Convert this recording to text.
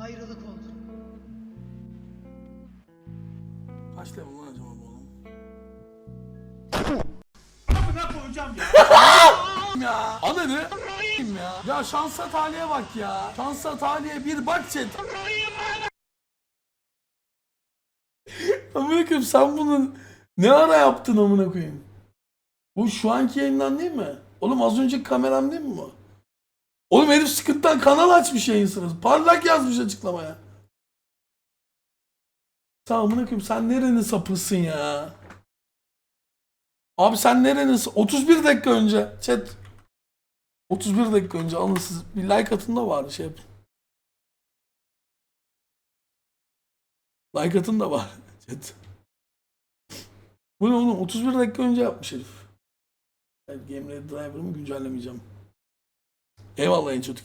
ayrılık oldu. Kaç level lan acaba bu oğlum? Amına koyacağım ya. ya. Ananı ya. Ya şansa taliye bak ya. Şansa taliye bir bak chat. amına koyayım sen bunu ne ara yaptın amına koyayım? Bu şu anki yayından değil mi? Oğlum az önceki kameram değil mi bu? Oğlum herif sıkıntıdan kanal açmış yayın sırası. Parlak yazmış açıklamaya. Amına koyayım sen nerenin sapısın ya? Abi sen nerenin s- 31 dakika önce chat 31 dakika önce alın siz bir like atın da var şey yapın. Like atın da var chat. Bu ne oğlum 31 dakika önce yapmış herif. Evet, Game Ready Driver'ımı güncellemeyeceğim. Eyvallah en kötü.